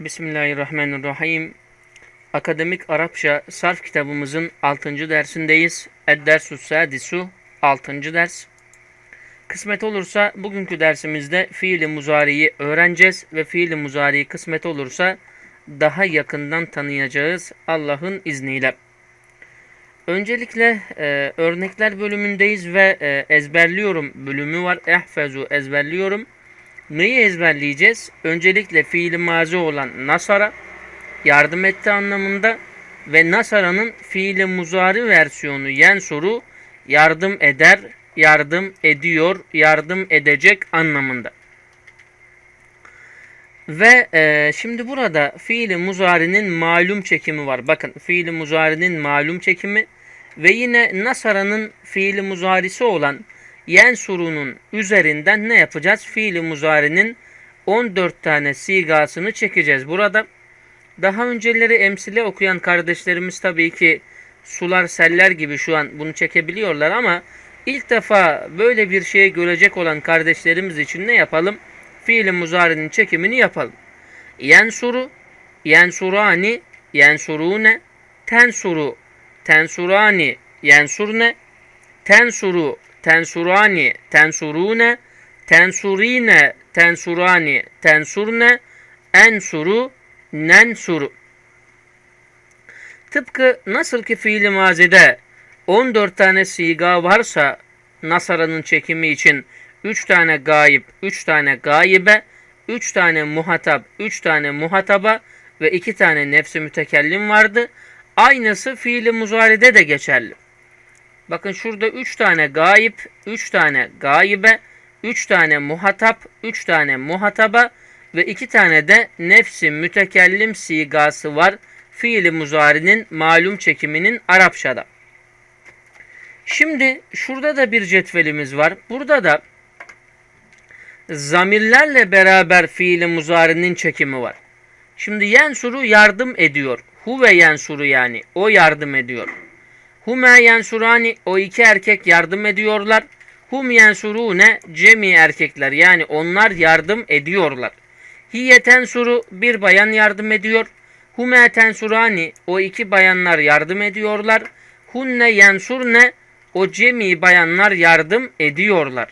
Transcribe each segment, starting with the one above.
Bismillahirrahmanirrahim. Akademik Arapça sarf kitabımızın 6. dersindeyiz. Ed-Dersus Sadisu 6. ders. Kısmet olursa bugünkü dersimizde fiili muzariyi öğreneceğiz ve fiili muzariyi kısmet olursa daha yakından tanıyacağız Allah'ın izniyle. Öncelikle e, örnekler bölümündeyiz ve e, ezberliyorum bölümü var. Ehfezu ezberliyorum. Neyi ezberleyeceğiz? Öncelikle fiili mazi olan nasara yardım etti anlamında ve nasara'nın fiili muzari versiyonu yen soru yardım eder, yardım ediyor, yardım edecek anlamında. Ve e, şimdi burada fiili muzarinin malum çekimi var. Bakın fiili muzarinin malum çekimi ve yine Nasara'nın fiili muzarisi olan yen surunun üzerinden ne yapacağız? Fiili muzarinin 14 tane sigasını çekeceğiz. Burada daha önceleri emsile okuyan kardeşlerimiz tabii ki sular seller gibi şu an bunu çekebiliyorlar ama ilk defa böyle bir şey görecek olan kardeşlerimiz için ne yapalım? Fiili muzarinin çekimini yapalım. Yensuru, yensurani, yensurune, tensuru, tensurani, yensurne, tensuru, tensurani, tensurune, tensurine, tensurani, tensurne, ensuru, nensuru. Tıpkı nasıl ki fiili mazide 14 tane siga varsa Nasara'nın çekimi için 3 tane gayip, 3 tane gayibe, 3 tane muhatap, 3 tane muhataba ve 2 tane nefsi mütekellim vardı. Aynısı fiili muzaride de geçerli. Bakın şurada 3 tane gayip, 3 tane gayibe, 3 tane muhatap, 3 tane muhataba ve 2 tane de nefsi mütekellim sigası var. Fiili muzarinin malum çekiminin Arapçada. Şimdi şurada da bir cetvelimiz var. Burada da zamirlerle beraber fiili muzarinin çekimi var. Şimdi yensuru yardım ediyor. Huve yensuru yani. O yardım ediyor. Hume yensurani o iki erkek yardım ediyorlar. Hum yensurune cemi erkekler yani onlar yardım ediyorlar. Hiye tensuru bir bayan yardım ediyor. Hume tensurani o iki bayanlar yardım ediyorlar. Hunne yensurne o cemi bayanlar yardım ediyorlar.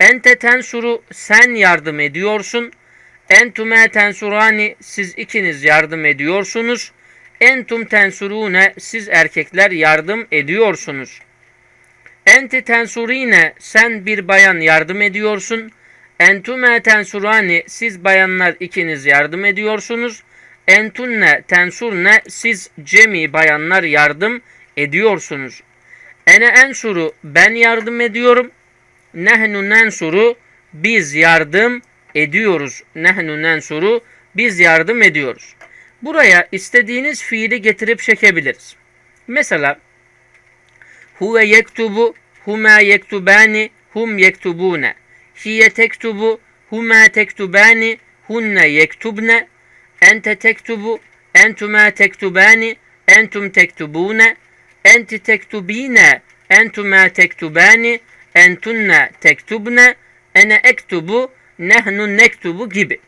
Ente tensuru sen yardım ediyorsun. Entume tensurani siz ikiniz yardım ediyorsunuz. Entum tensurune siz erkekler yardım ediyorsunuz. Enti tensurine sen bir bayan yardım ediyorsun. Entume tensurani siz bayanlar ikiniz yardım ediyorsunuz. Entunne tensurne siz cemi bayanlar yardım ediyorsunuz. Ene ensuru ben yardım ediyorum. Nehnu nensuru biz yardım ediyoruz. Nehnu nensuru biz yardım ediyoruz. Buraya istediğiniz fiili getirip çekebiliriz. Mesela huve yektubu, huma yektubani, hum yektubune. Hiye tektubu, huma tektubani, hunne yektubne. Ente tektubu, entuma tektubani, entum tektubune. Enti tektubine, entuma tektubani, entunne tektubne. Ene ektubu, nehnu nektubu gibi.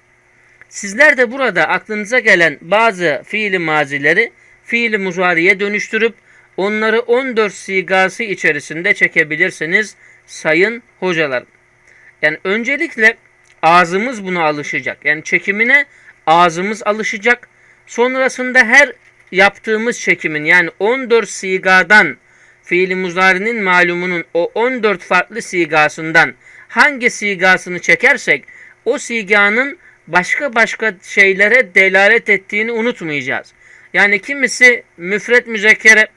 Sizler de burada aklınıza gelen bazı fiili mazileri fiili muzariye dönüştürüp onları 14 sigası içerisinde çekebilirsiniz sayın hocalar. Yani öncelikle ağzımız buna alışacak. Yani çekimine ağzımız alışacak. Sonrasında her yaptığımız çekimin yani 14 sigadan fiili muzarinin malumunun o 14 farklı sigasından hangi sigasını çekersek o siganın başka başka şeylere delalet ettiğini unutmayacağız. Yani kimisi müfret müzekkere,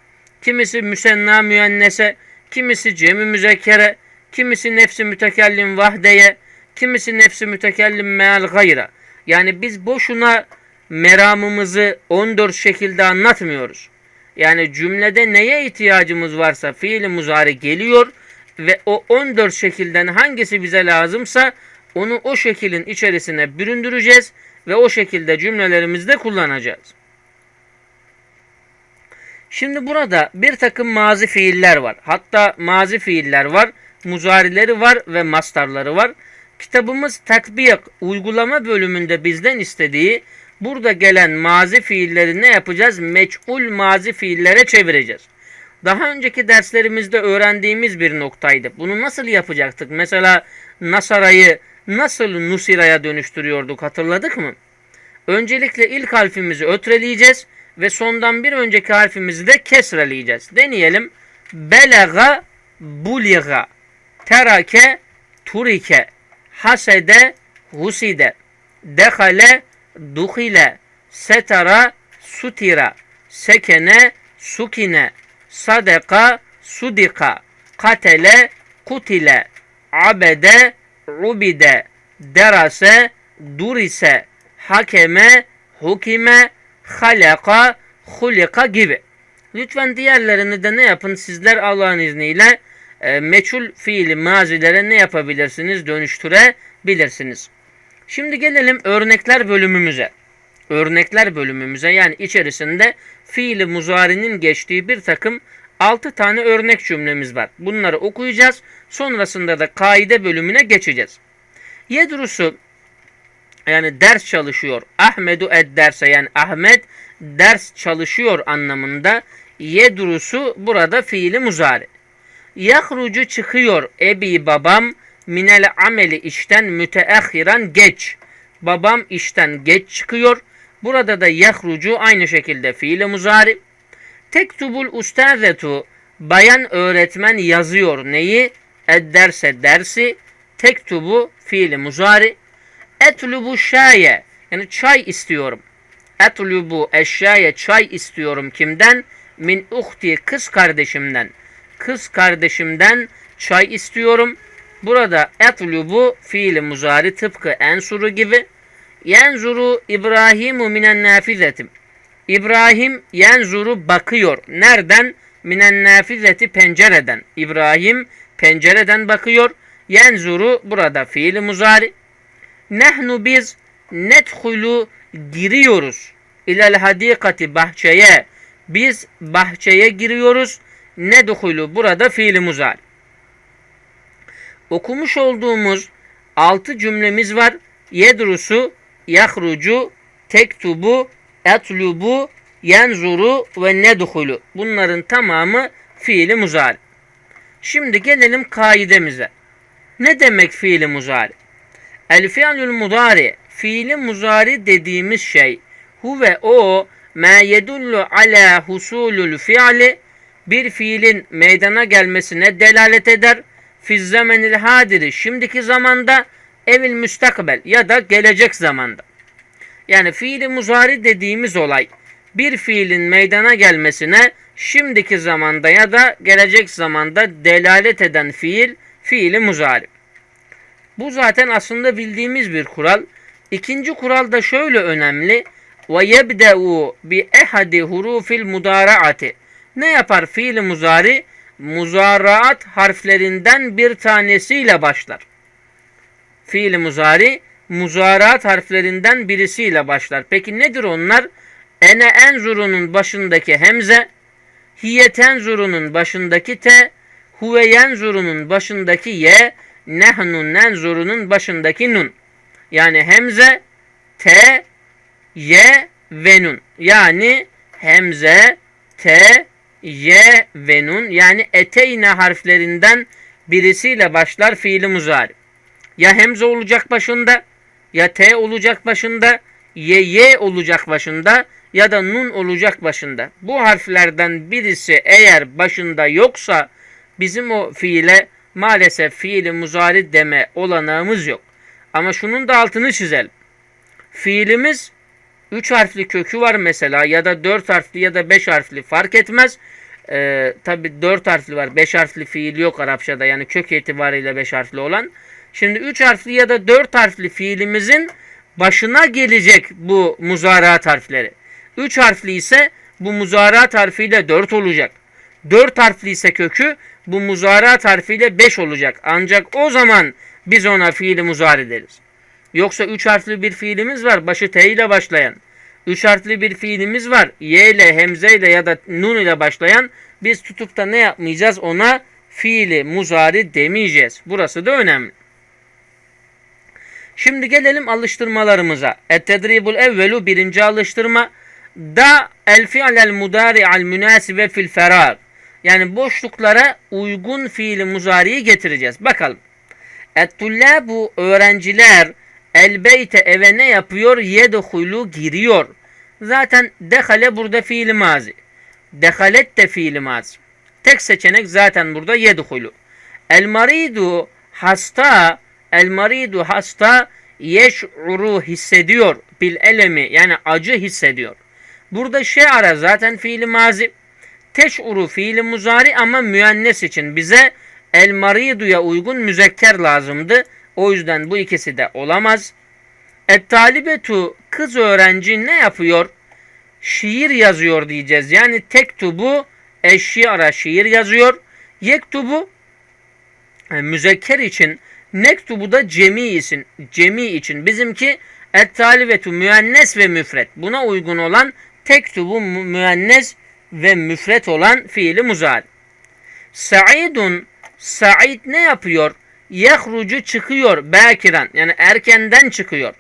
kimisi müsenna müennese, kimisi cemi müzekkere, kimisi nefsi mütekellim vahdeye, kimisi nefsi mütekellim meal gayra. Yani biz boşuna meramımızı 14 şekilde anlatmıyoruz. Yani cümlede neye ihtiyacımız varsa fiili muzari geliyor ve o 14 şekilden hangisi bize lazımsa onu o şekilin içerisine büründüreceğiz ve o şekilde cümlelerimizde kullanacağız. Şimdi burada bir takım mazi fiiller var. Hatta mazi fiiller var, muzarileri var ve mastarları var. Kitabımız tatbik, uygulama bölümünde bizden istediği burada gelen mazi fiilleri ne yapacağız? Meçhul mazi fiillere çevireceğiz. Daha önceki derslerimizde öğrendiğimiz bir noktaydı. Bunu nasıl yapacaktık? Mesela Nasara'yı nasıl Nusira'ya dönüştürüyorduk hatırladık mı? Öncelikle ilk harfimizi ötreleyeceğiz ve sondan bir önceki harfimizi de kesreleyeceğiz. Deneyelim. Belega buliga. Terake turike. Hasede huside. Dehale duhile. Setara sutira. Sekene sukine. Sadeka sudika. Katele kutile. Abede ubide derase durise hakeme hukime halaka hulika gibi. Lütfen diğerlerini de ne yapın? Sizler Allah'ın izniyle e, meçhul fiili mazilere ne yapabilirsiniz? Dönüştürebilirsiniz. Şimdi gelelim örnekler bölümümüze. Örnekler bölümümüze yani içerisinde fiili muzarinin geçtiği bir takım 6 tane örnek cümlemiz var. Bunları okuyacağız. Sonrasında da kaide bölümüne geçeceğiz. Yedrusu yani ders çalışıyor. Ahmedu ed derse yani Ahmet ders çalışıyor anlamında. Yedrusu burada fiili muzari. Yahrucu çıkıyor ebi babam minel ameli işten müteahhiran geç. Babam işten geç çıkıyor. Burada da yahrucu aynı şekilde fiili muzari. Tektubul ustazetu bayan öğretmen yazıyor neyi? Edderse dersi. Tektubu fiili muzari. Etlubu şaye yani çay istiyorum. Etlubu eşyaye çay istiyorum kimden? Min uhti kız kardeşimden. Kız kardeşimden çay istiyorum. Burada etlubu fiili muzari tıpkı ensuru gibi. Yenzuru İbrahimu minen nafizetim. İbrahim yenzuru bakıyor. Nereden? Minen nafizeti pencereden. İbrahim pencereden bakıyor. Yenzuru burada fiili muzari. Nehnu biz nethulu giriyoruz. İlel hadikati bahçeye. Biz bahçeye giriyoruz. Nedhulu burada fiili muzari. Okumuş olduğumuz altı cümlemiz var. Yedrusu, yahrucu, tektubu, etlubu, yenzuru ve nedhulu. Bunların tamamı fiili muzari. Şimdi gelelim kaidemize. Ne demek fiili muzari? El fiilül mudari, fiili muzari dediğimiz şey huve o ma yedullu ala husulul fiili bir fiilin meydana gelmesine delalet eder. Fiz zamenil hadiri şimdiki zamanda evil müstakbel ya da gelecek zamanda. Yani fiili muzari dediğimiz olay bir fiilin meydana gelmesine şimdiki zamanda ya da gelecek zamanda delalet eden fiil fiili muzari. Bu zaten aslında bildiğimiz bir kural. İkinci kural da şöyle önemli. Ve yebde'u bi ehadi hurufil mudaraati. Ne yapar fiil muzari? Muzaraat harflerinden bir tanesiyle başlar. Fiil muzari muzaraat harflerinden birisiyle başlar. Peki nedir onlar? Ene enzurunun başındaki hemze, hiye tenzurunun başındaki te, huve yenzurunun başındaki ye, nehnu nenzurunun başındaki nun. Yani hemze, te, ye ve nun. Yani hemze, te, ye ve nun. Yani eteyne harflerinden birisiyle başlar fiili muzari. Ya hemze olacak başında, ya t olacak başında, ye ye olacak başında ya da nun olacak başında. Bu harflerden birisi eğer başında yoksa bizim o fiile maalesef fiili muzari deme olanağımız yok. Ama şunun da altını çizelim. Fiilimiz 3 harfli kökü var mesela ya da 4 harfli ya da 5 harfli fark etmez. Ee, Tabi 4 harfli var 5 harfli fiil yok Arapçada yani kök itibariyle 5 harfli olan. Şimdi 3 harfli ya da 4 harfli fiilimizin başına gelecek bu muzaraat harfleri. 3 harfli ise bu muzaraat harfiyle 4 olacak. 4 harfli ise kökü bu muzaraat harfiyle 5 olacak. Ancak o zaman biz ona fiili muzari deriz. Yoksa 3 harfli bir fiilimiz var başı T ile başlayan. 3 harfli bir fiilimiz var. Y ile, hemze ile ya da nun ile başlayan. Biz tutup da ne yapmayacağız? Ona fiili muzari demeyeceğiz. Burası da önemli. Şimdi gelelim alıştırmalarımıza. Et-tedribul evvelu birinci alıştırma. Da el fi'lel mudari'al münasibe fil ferag. Yani boşluklara uygun fiili muzariyi getireceğiz. Bakalım. Et-tullabu öğrenciler el beyte eve ne yapıyor? Yedhulu giriyor. Zaten dehale burada fiili mazi. Dehalet de fiili mazi. Tek seçenek zaten burada yedhulu. El maridu hasta el maridu hasta yeş'uru hissediyor bil elemi yani acı hissediyor. Burada şe'ara zaten fiili mazi. Teş'uru fiili muzari ama müennes için bize el mariduya uygun müzekker lazımdı. O yüzden bu ikisi de olamaz. Et talibetu kız öğrenci ne yapıyor? Şiir yazıyor diyeceğiz. Yani tektubu eşyara şiir yazıyor. Yektubu e, müzekker için nektubu da cemi için, cemi için. Bizimki et talibetu müennes ve müfret. Buna uygun olan tektubu mü- müennes ve müfret olan fiili muzari. Sa'idun Sa'id ne yapıyor? Yehrucu çıkıyor bekiran yani erkenden çıkıyor.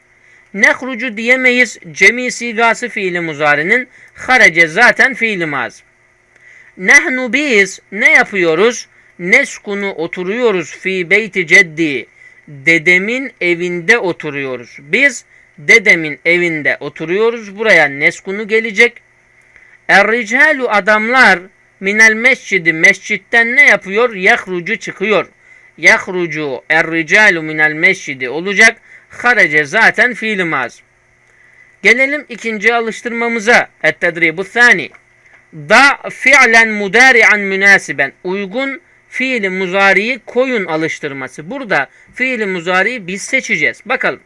Nehrucu diyemeyiz. Cemi sigası fiili muzarinin harece zaten fiili maz. Nehnu biz ne yapıyoruz? Neskunu oturuyoruz fi beyti ceddi. Dedemin evinde oturuyoruz. Biz dedemin evinde oturuyoruz. Buraya neskunu gelecek. Er-ricalu adamlar minel mescidi mescitten ne yapıyor? Yahrucu çıkıyor. Yahrucu er-ricalu minel mescidi olacak. Harece zaten fiili maz. Gelelim ikinci alıştırmamıza. Et-tedribu thani. Da fi'len mudari'an münasiben. Uygun fiili muzariyi koyun alıştırması. Burada fiili muzariyi biz seçeceğiz. Bakalım.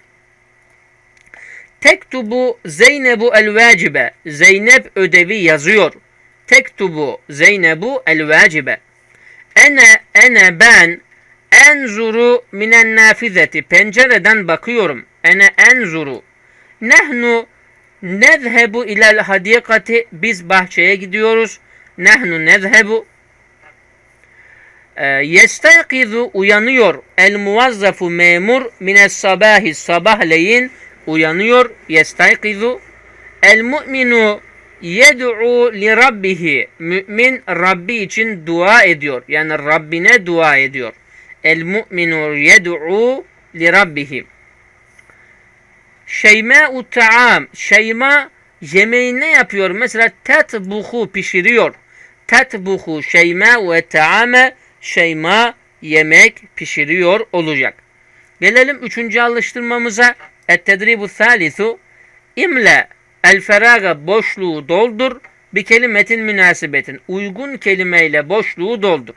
Tektubu Zeynebu el vacibe. Zeynep ödevi yazıyor. Tektubu Zeynebu el vacibe. Ene ene ben enzuru minen nafizeti. Pencereden bakıyorum. Ene enzuru. Nehnu nezhebu ilel hadikati. Biz bahçeye gidiyoruz. Nehnu nezhebu. Ee, Yestaykizu uyanıyor. El muvazzafu memur mines sabahi sabahleyin uyanıyor. Yestaykizu. El mu'minu yed'u li rabbihi. Mümin Rabbi için dua ediyor. Yani Rabbine dua ediyor. El mu'minu yed'u li rabbihi. Şeyma'u ta'am. Şeyma yemeği ne yapıyor? Mesela tetbuhu pişiriyor. Tetbuhu şeyma ve ta'ame şeyma yemek pişiriyor olacak. Gelelim üçüncü alıştırmamıza. Et-tedribu. İmle el feraga boşluğu doldur. Bir kelimetin münasibetin. Uygun kelimeyle boşluğu doldur.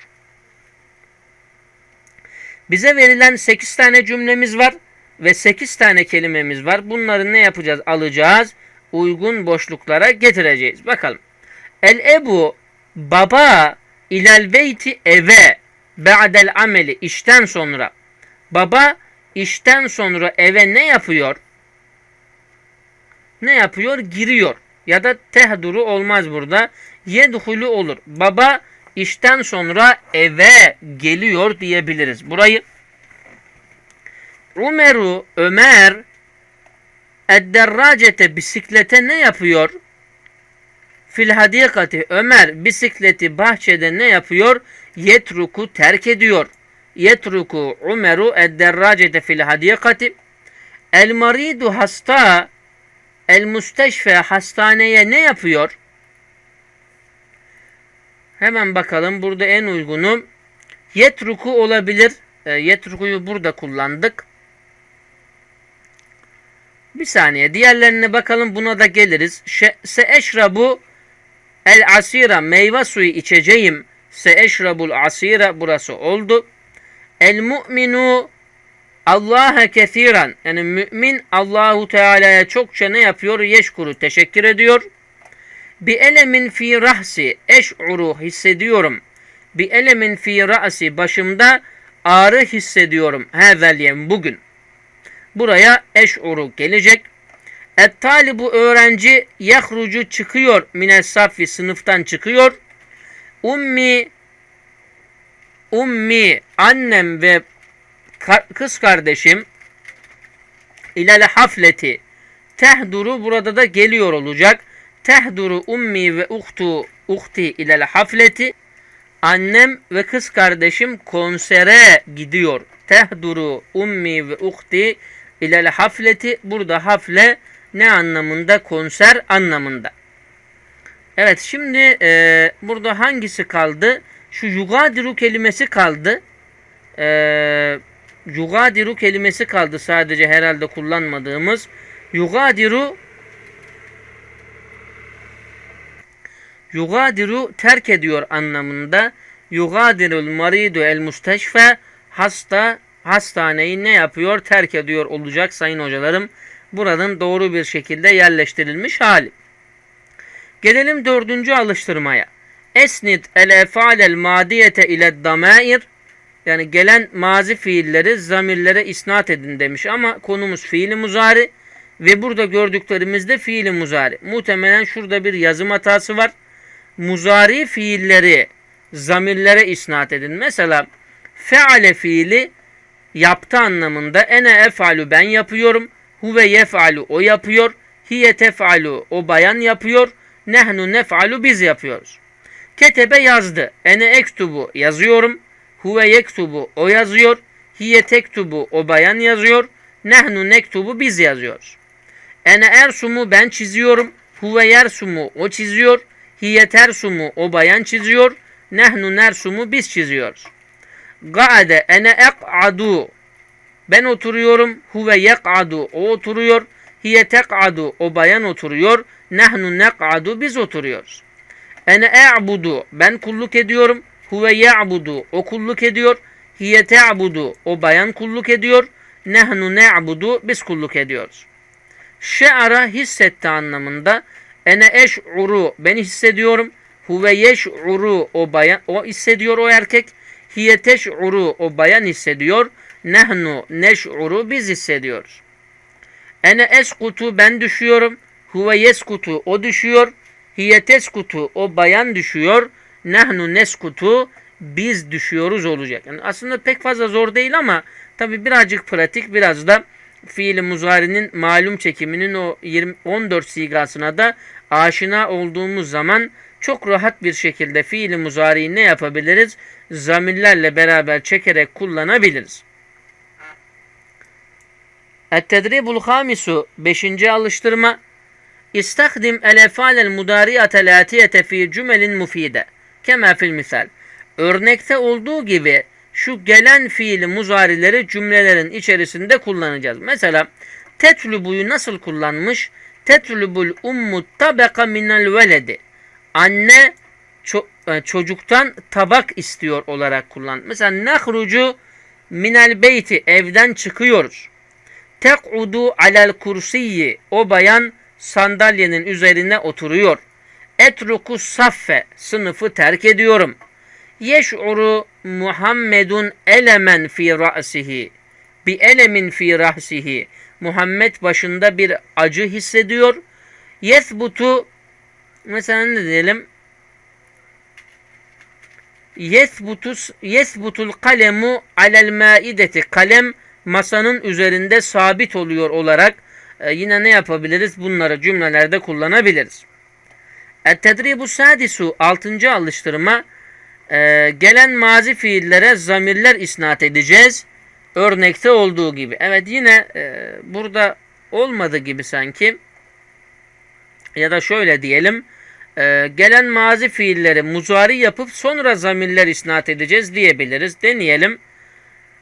Bize verilen 8 tane cümlemiz var ve 8 tane kelimemiz var. Bunları ne yapacağız? Alacağız. Uygun boşluklara getireceğiz. Bakalım. El ebu baba ilel beyti eve ba'del ameli işten sonra. Baba işten sonra eve ne yapıyor? Ne yapıyor? Giriyor. Ya da tehduru olmaz burada. Yedhulu olur. Baba işten sonra eve geliyor diyebiliriz. Burayı Umeru Ömer Edderracete bisiklete ne yapıyor? Fil hadikati Ömer bisikleti bahçede ne yapıyor? Yetruku terk ediyor. Yetruku Umeru edderracete fil hadikati El maridu hasta El müsteşfe hastaneye ne yapıyor? Hemen bakalım. Burada en uygunu yetruku olabilir. E, yetrukuyu burada kullandık. Bir saniye. Diğerlerine bakalım. Buna da geliriz. Se eşrabu el asira meyve suyu içeceğim. Se eşrabul asira burası oldu. El mu'minu Allah'a kethiren yani mümin Allahu Teala'ya çokça ne yapıyor? Yeşkuru teşekkür ediyor. Bi elemin fi rahsi eş'uru hissediyorum. Bi elemin fi ra'si başımda ağrı hissediyorum. Hevel yem bugün. Buraya eş'uru gelecek. Et talibu öğrenci yahrucu çıkıyor. Mines safi sınıftan çıkıyor. Ummi ummi annem ve kız kardeşim ilel hafleti. Tehduru burada da geliyor olacak. Tehduru ummi ve uhtu uhti ilel hafleti. Annem ve kız kardeşim konsere gidiyor. Tehduru ummi ve uhti ilel hafleti. Burada hafle ne anlamında? Konser anlamında. Evet şimdi e, burada hangisi kaldı? Şu yugadiru kelimesi kaldı. E, yugadiru kelimesi kaldı sadece herhalde kullanmadığımız. Yugadiru Yugadiru terk ediyor anlamında. Yugadirul maridu el musteşfe hasta hastaneyi ne yapıyor? Terk ediyor olacak sayın hocalarım. Buranın doğru bir şekilde yerleştirilmiş hali. Gelelim dördüncü alıştırmaya. Esnit el efalel madiyete ile damair yani gelen mazi fiilleri zamirlere isnat edin demiş ama konumuz fiili muzari ve burada gördüklerimizde fiili muzari. Muhtemelen şurada bir yazım hatası var. Muzari fiilleri zamirlere isnat edin. Mesela feale fiili yaptı anlamında ene efalu ben yapıyorum. Huve yefalu o yapıyor. Hiye tefalu o bayan yapıyor. Nehnu nef'alu biz yapıyoruz. Ketebe yazdı. Ene ektubu yazıyorum. Huve yektubu o yazıyor. Hiye tektubu o bayan yazıyor. Nehnu nektubu biz yazıyoruz. Ene ersumu ben çiziyorum. Huve yersumu o çiziyor. Hiye tersumu o bayan çiziyor. Nehnu nersumu biz çiziyoruz. Ga'ade ene ek'adu ben oturuyorum. Huve yek'adu o oturuyor. Hiye tek'adu o bayan oturuyor. Nahnu nek'adu biz oturuyoruz. Ene e'budu ben kulluk ediyorum. Huve ya'budu o kulluk ediyor. Hiye te'budu o bayan kulluk ediyor. Nahnu ne'budu biz kulluk ediyoruz. Şe'ara hissetti anlamında. Ene eş'uru ben hissediyorum. Huve yeş'uru o bayan o hissediyor o erkek. Hiye teş'uru o bayan hissediyor. Nehnu neş'uru biz hissediyoruz. Ene eskutu ben düşüyorum. Huve yeskutu o düşüyor. Hiye teskutu o bayan düşüyor. Nahnu neskutu biz düşüyoruz olacak. Yani aslında pek fazla zor değil ama tabi birazcık pratik biraz da fiili muzarinin malum çekiminin o 20, 14 sigasına da aşina olduğumuz zaman çok rahat bir şekilde fiili muzariyi ne yapabiliriz? Zamirlerle beraber çekerek kullanabiliriz. Et-tedribul hamisu 5. alıştırma İstakdim el-efalel mudariyate latiyete fi cümelin mufide. Kema fil misal. Örnekte olduğu gibi şu gelen fiili muzarileri cümlelerin içerisinde kullanacağız. Mesela tetlubuyu nasıl kullanmış? Tetlubul ummu tabaka minel veledi. Anne ço e, çocuktan tabak istiyor olarak kullan. Mesela nahrucu minel beyti evden çıkıyoruz. Tek'udu alel kursiyi o bayan sandalyenin üzerine oturuyor. Etruku saffe sınıfı terk ediyorum. Yeş'uru Muhammedun elemen fi ra'sihi. Bi elemin fi rahsihi. Muhammed başında bir acı hissediyor. Yesbutu mesela ne diyelim? Yesbutus yesbutul kalemu alel maideti. Kalem masanın üzerinde sabit oluyor olarak e, yine ne yapabiliriz? Bunları cümlelerde kullanabiliriz. Et-tedribu sadisu 6. alıştırma e, gelen mazi fiillere zamirler isnat edeceğiz. Örnekte olduğu gibi. Evet yine e, burada olmadı gibi sanki. Ya da şöyle diyelim. E, gelen mazi fiilleri muzari yapıp sonra zamirler isnat edeceğiz diyebiliriz. Deneyelim.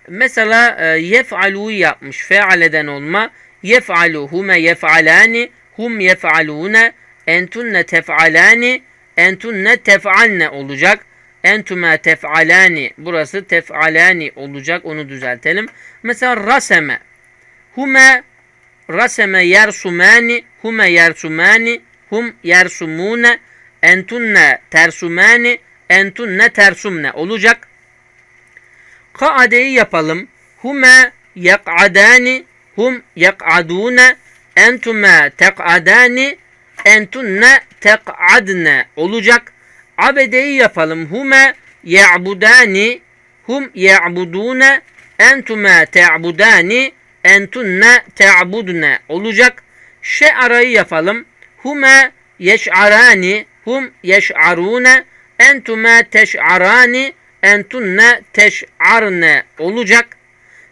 Mesela e, yef'alu yapmış. Fe'aleden olma. Yef'alu hume yef'alani. Hum yef'alune. Entunne tef'alani. Entunne tef'alne olacak. Entüme tef'alani. Burası tef'alani olacak. Onu düzeltelim. Mesela raseme. Hume raseme yersumani. Hume yersumani. Hum yersumune. Entunne tersumani. Entunne tersumne olacak. Kaadeyi yapalım. Hume yak'adani. Hum yak'adune. Entume tek'adani. Entunne tek'adne olacak. Abedeyi yapalım. Hume ye'budani. Hum ye'budune. Entume te'budani. entunne te'budne olacak. Şe'arayı yapalım. Hume yeş'arani hum yeş'arune entume teş'arani entunne teş'arne olacak.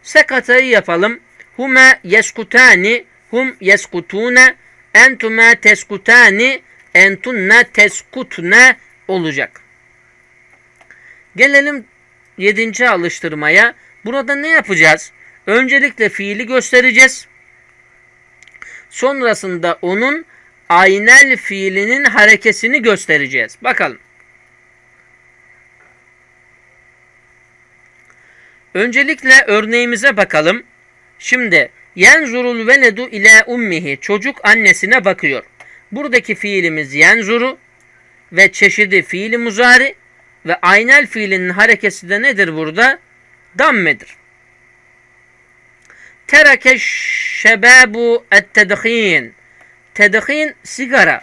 Sekatayı yapalım. Hume yeskutani hum yeskutune entume teskutani entunne teskutne olacak. Gelelim yedinci alıştırmaya. Burada ne yapacağız? Öncelikle fiili göstereceğiz. Sonrasında onun aynel fiilinin harekesini göstereceğiz. Bakalım. Öncelikle örneğimize bakalım. Şimdi yenzurul veledu ile ummihi çocuk annesine bakıyor. Buradaki fiilimiz yenzuru ve çeşidi fiili muzari ve aynel fiilinin harekesi de nedir burada? Dammedir. Tereke şebabu ettedhin. Tedhin sigara.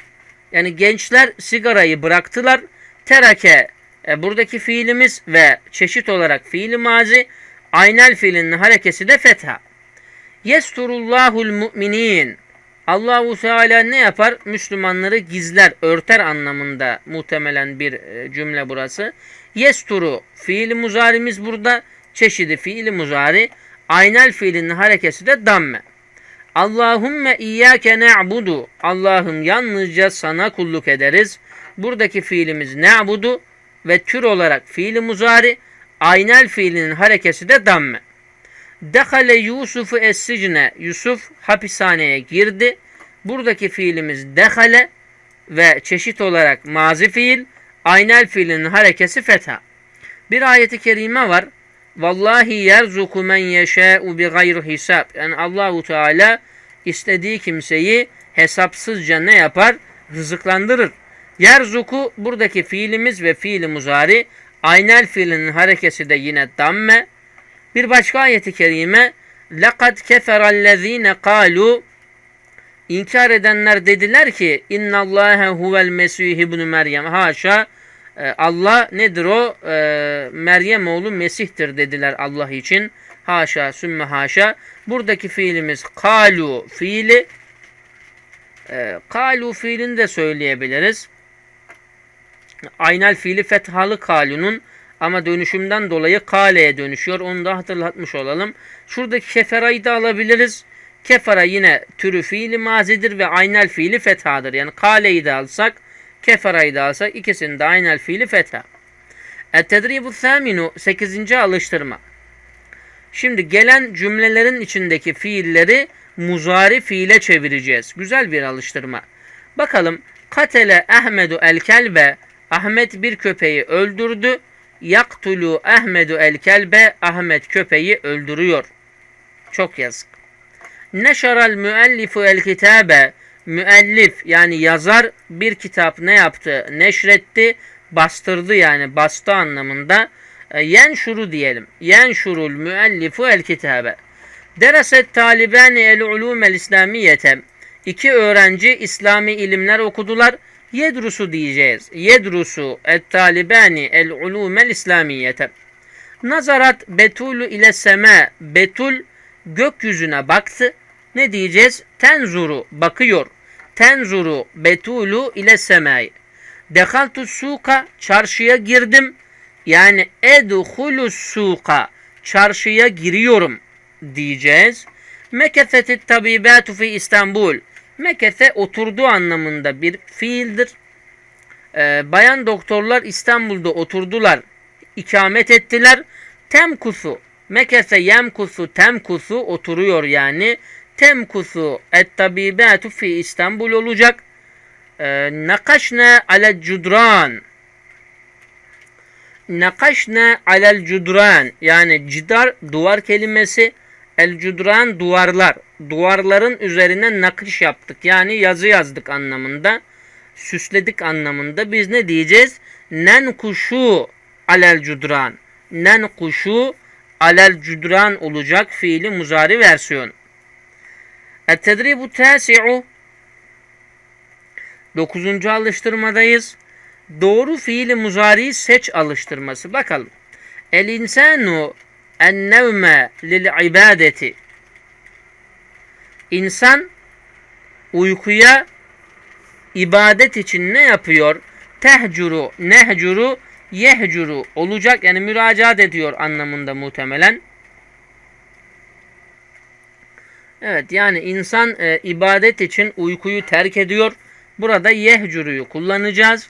Yani gençler sigarayı bıraktılar. Tereke e, buradaki fiilimiz ve çeşit olarak fiili mazi aynel fiilinin harekesi de fetha. Yesturullahul mu'minin. Allahu Teala ne yapar? Müslümanları gizler, örter anlamında muhtemelen bir e, cümle burası. Yesturu fiili muzarimiz burada. Çeşidi fiili muzari. Aynel fiilinin harekesi de damme. Allahümme iyyâke ne'budu. Allah'ım yalnızca sana kulluk ederiz. Buradaki fiilimiz ne'budu ve tür olarak fiili muzari. Aynel fiilinin harekesi de damme. Dehale Yusuf'u es-sicne. Yusuf hapishaneye girdi. Buradaki fiilimiz dehale ve çeşit olarak mazi fiil. Aynel fiilinin harekesi fetha. Bir ayeti kerime var. Vallahi yerzuku men yeşâ'u bi gayri hisab. Yani Allahu Teala istediği kimseyi hesapsızca ne yapar? Rızıklandırır. Yerzuku buradaki fiilimiz ve fiili muzari. Aynel fiilinin harekesi de yine damme. Bir başka ayeti kerime لَقَدْ كَفَرَ الَّذ۪ينَ قَالُوا İnkar edenler dediler ki اِنَّ اللّٰهَ هُوَ الْمَسِيهِ ibn Meryem. Haşa Allah nedir o? E, Meryem oğlu Mesih'tir dediler Allah için. Haşa sümme haşa. Buradaki fiilimiz kalu fiili. E, kalu fiilini de söyleyebiliriz. Aynel fiili fethalı kalunun ama dönüşümden dolayı kaleye dönüşüyor. Onu da hatırlatmış olalım. Şuradaki keferayı da alabiliriz. Kefara yine türü fiili mazidir ve aynel fiili fethadır. Yani kaleyi de alsak, keferayı da alsak ikisinin de aynel fiili fetha. Et-tedribu thaminu 8. alıştırma. Şimdi gelen cümlelerin içindeki fiilleri muzari fiile çevireceğiz. Güzel bir alıştırma. Bakalım. Katele Ahmedu el kelbe. Ahmet bir köpeği öldürdü. Yaktulu Ahmedu el kelbe. Ahmet köpeği öldürüyor. Çok yazık. Neşaral müellifu el kitabe. Müellif yani yazar bir kitap ne yaptı? Neşretti, bastırdı yani bastı anlamında. E, yen şuru diyelim. Yen şurul müellifu el kitabe. Dereset talibani el ulumel islamiyete. İki öğrenci İslami ilimler okudular. Yedrusu diyeceğiz. Yedrusu et talibani el ulumel islamiyete. Nazarat betulu ile seme. Betul gökyüzüne baktı. Ne diyeceğiz? Tenzuru bakıyor. Tenzuru betulu ile semai. Dehaltu suka çarşıya girdim. Yani edhulu suka çarşıya giriyorum diyeceğiz. Mekefetit tabibatu fi İstanbul. Mekefe oturdu anlamında bir fiildir. Ee, bayan doktorlar İstanbul'da oturdular, ikamet ettiler. Temkusu, mekefe yemkusu, temkusu oturuyor yani. Temkusu et tabibatu fi İstanbul olacak. Ee, nakaşne ale cudran. Nakaşne alel cudran. Yani cidar duvar kelimesi. El cudran duvarlar. Duvarların üzerine nakış yaptık. Yani yazı yazdık anlamında. Süsledik anlamında. Biz ne diyeceğiz? Nen kuşu alel cudran. Nen kuşu alel cudran olacak fiili muzari versiyon. Et-tedribu tasi'u Dokuzuncu alıştırmadayız. Doğru fiili muzari seç alıştırması. Bakalım. El insanu en nevme lil ibadeti. İnsan uykuya ibadet için ne yapıyor? Tehcuru, nehcuru, yehcuru olacak. Yani müracaat ediyor anlamında muhtemelen. Evet yani insan e, ibadet için uykuyu terk ediyor. Burada yehcuruyu kullanacağız.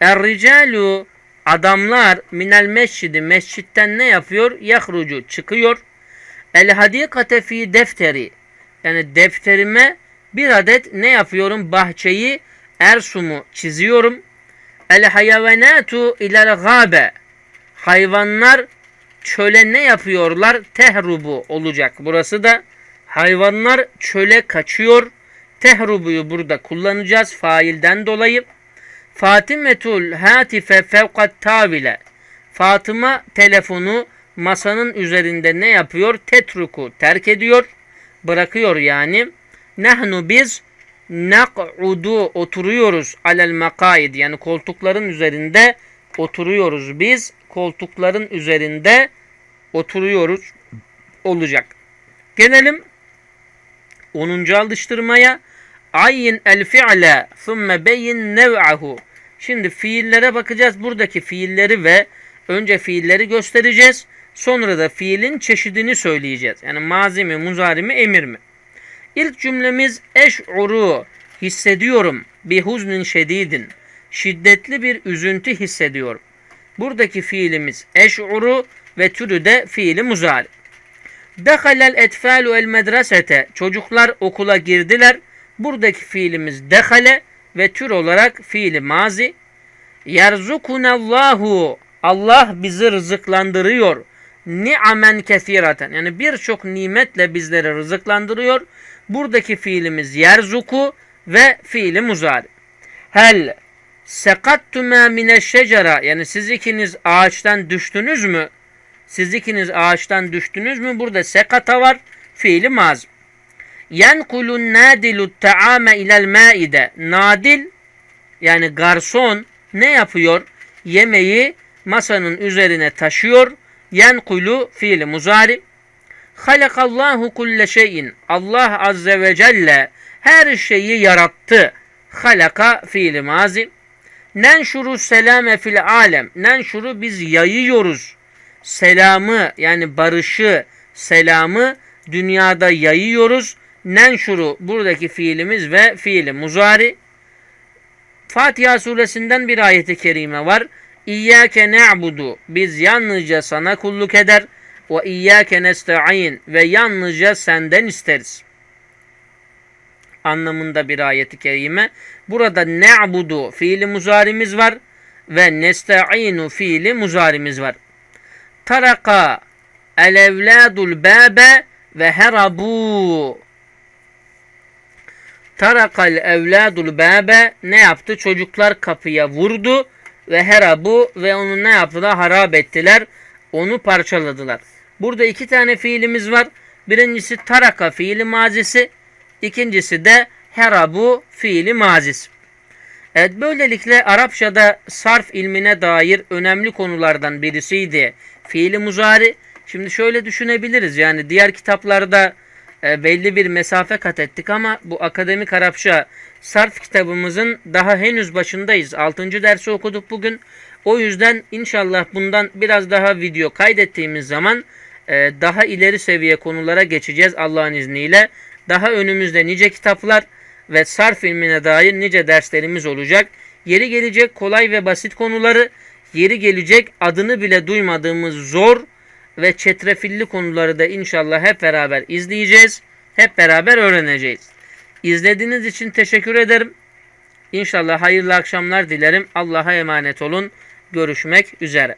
Er-ricalu adamlar minel mescidi mescitten ne yapıyor? Yahrucu çıkıyor. El hadikate fi defteri yani defterime bir adet ne yapıyorum? Bahçeyi ersumu çiziyorum. El hayvanatu ilel gabe hayvanlar çöle ne yapıyorlar? Tehrubu olacak. Burası da hayvanlar çöle kaçıyor. Tehrubuyu burada kullanacağız failden dolayı. Fatimetul hatife fevkat tavile. Fatıma telefonu masanın üzerinde ne yapıyor? Tetruku terk ediyor. Bırakıyor yani. Nahnu biz nak'udu oturuyoruz alel makaid yani koltukların üzerinde oturuyoruz biz. Koltukların üzerinde oturuyoruz olacak. Gelelim 10. alıştırmaya. Ayyin el fi'le thumme beyin nev'ahu. Şimdi fiillere bakacağız. Buradaki fiilleri ve önce fiilleri göstereceğiz. Sonra da fiilin çeşidini söyleyeceğiz. Yani mazi mi, muzari mi, emir mi? İlk cümlemiz eş'uru hissediyorum bi huznin şedidin. Şiddetli bir üzüntü hissediyorum. Buradaki fiilimiz eş'uru ve türü de fiili muzari. Dehalel etfalu el medresete. Çocuklar okula girdiler. Buradaki fiilimiz dehale ve tür olarak fiili mazi. Yerzukunallahu. Allah bizi rızıklandırıyor. Ni'amen kesiraten. Yani birçok nimetle bizleri rızıklandırıyor. Buradaki fiilimiz yerzuku ve fiili muzari. Hel sekattume mineşşecera. Yani siz ikiniz ağaçtan düştünüz mü? Siz ikiniz ağaçtan düştünüz mü? Burada sekata var. Fiili mazi. Yenkulun nadilu taame ilel maide. Nadil yani garson ne yapıyor? Yemeği masanın üzerine taşıyor. Yenkulu fiili muzari. Halakallahu kulle şeyin. Allah azze ve celle her şeyi yarattı. Halaka fiili mazi. Nenşuru selame fil alem. Nenşuru biz yayıyoruz. Selamı yani barışı, selamı dünyada yayıyoruz. Nenşuru buradaki fiilimiz ve fiili muzari. Fatiha suresinden bir ayeti kerime var. İyyâke ne'budu. Biz yalnızca sana kulluk eder. Ve iyyâke nesta'in. Ve yalnızca senden isteriz. Anlamında bir ayeti kerime. Burada ne'budu fiili muzarimiz var. Ve nesta'inu fiili muzarimiz var. Taraka el evladul bâbe ve herabu. Tarakal evladul bâbe ne yaptı? Çocuklar kapıya vurdu ve herabu ve onu ne yaptılar? Harap ettiler. Onu parçaladılar. Burada iki tane fiilimiz var. Birincisi taraka fiili mazisi. ikincisi de herabu fiili mazisi. Evet böylelikle Arapçada sarf ilmine dair önemli konulardan birisiydi fiili muzari. Şimdi şöyle düşünebiliriz yani diğer kitaplarda e, belli bir mesafe kat ettik ama bu akademik Arapça sarf kitabımızın daha henüz başındayız. 6. dersi okuduk bugün. O yüzden inşallah bundan biraz daha video kaydettiğimiz zaman e, daha ileri seviye konulara geçeceğiz Allah'ın izniyle. Daha önümüzde nice kitaplar ve sarf ilmine dair nice derslerimiz olacak. Yeri gelecek kolay ve basit konuları, yeri gelecek adını bile duymadığımız zor ve çetrefilli konuları da inşallah hep beraber izleyeceğiz. Hep beraber öğreneceğiz. İzlediğiniz için teşekkür ederim. İnşallah hayırlı akşamlar dilerim. Allah'a emanet olun. Görüşmek üzere.